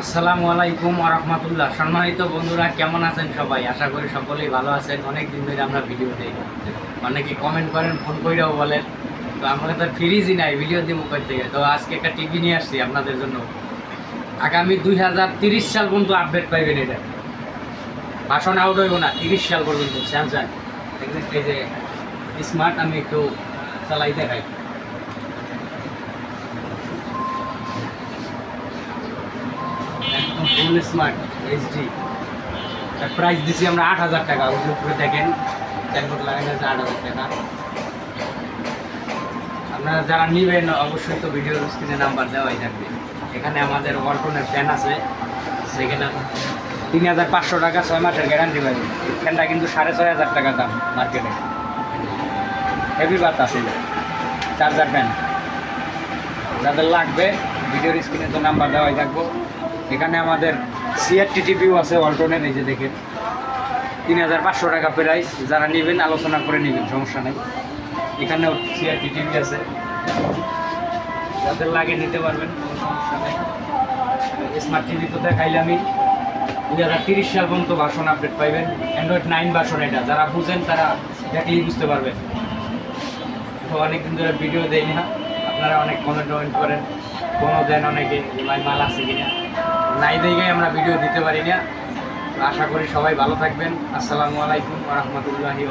আসসালামু আলাইকুম রহমতুল্লাহ। সম্মানিত বন্ধুরা, কেমন আছেন সবাই? আশা করি সকলেই ভালো আছেন। অনেক দিন ধরে আমরা ভিডিও দিই অনেকে কমেন্ট করেন ফোন করেও বলেন। তো আমাকে তো ফ্রিজই নাই ভিডিও দিব করতে গিয়ে তো আজকে একটা টিভি নিয়ে আসছি আপনাদের জন্য। আগামী দুই হাজার তিরিশ সাল পর্যন্ত আপডেট পাইবেন এটা। ভাষণ আউট হইব না, তিরিশ সাল পর্যন্ত। স্যামসাং। এই যে স্মার্ট আমি একটু চালাই দেখাই। ফুল স্মার্ট এইচডি তার প্রাইস দিছি আমরা আট হাজার টাকা। ওই উপরে দেখেন ট্যাঙ্কট লাগানো আছে আট হাজার টাকা। আপনারা যারা নেবেন, অবশ্যই তো ভিডিওর স্ক্রিনে নাম্বার দেওয়াই থাকবে। এখানে আমাদের ওয়ালটনের ফ্যান আছে। সেখানে তিন হাজার পাঁচশো টাকা ছয় মাসের গ্যারান্টি পাবেন। ফ্যানটা কিন্তু সাড়ে ছয় হাজার টাকা দাম মার্কেটে হেভি বাতাস এটা চার্জার ফ্যান যাদের লাগবে ভিডিওর স্ক্রিনে তো নাম্বার দেওয়াই থাকব। এখানে আমাদের সিআরটি টিভিও আছে অল্টনের এই যে দেখেন। তিন হাজার পাঁচশো টাকা প্রাইস যারা নেবেন, আলোচনা করে নেবেন, সমস্যা নেই। এখানেও সিআরটি টিভি আছে। যাদের লাগে নিতে পারবেন নেই। স্মার্ট টিভি তো দেখাইলে আমি। দুই হাজার তিরিশ সাল পর্যন্ত ভাষণ আপডেট পাইবেন। অ্যান্ড্রয়েড নাইন ভাষণ এটা। যারা বুঝেন, তারা দেখলেই বুঝতে পারবেন। তো অনেকদিন ধরে ভিডিও দেয় না আপনারা অনেক কমেন্ট টমেন্ট করেন। কোনো দেন অনেকে ভাই মাল আছে কিনা। নাই দেখে আমরা ভিডিও দিতে পারি না। আশা করি সবাই ভালো থাকবেন। আসসালামু আলাইকুম রহমতুল্লাহি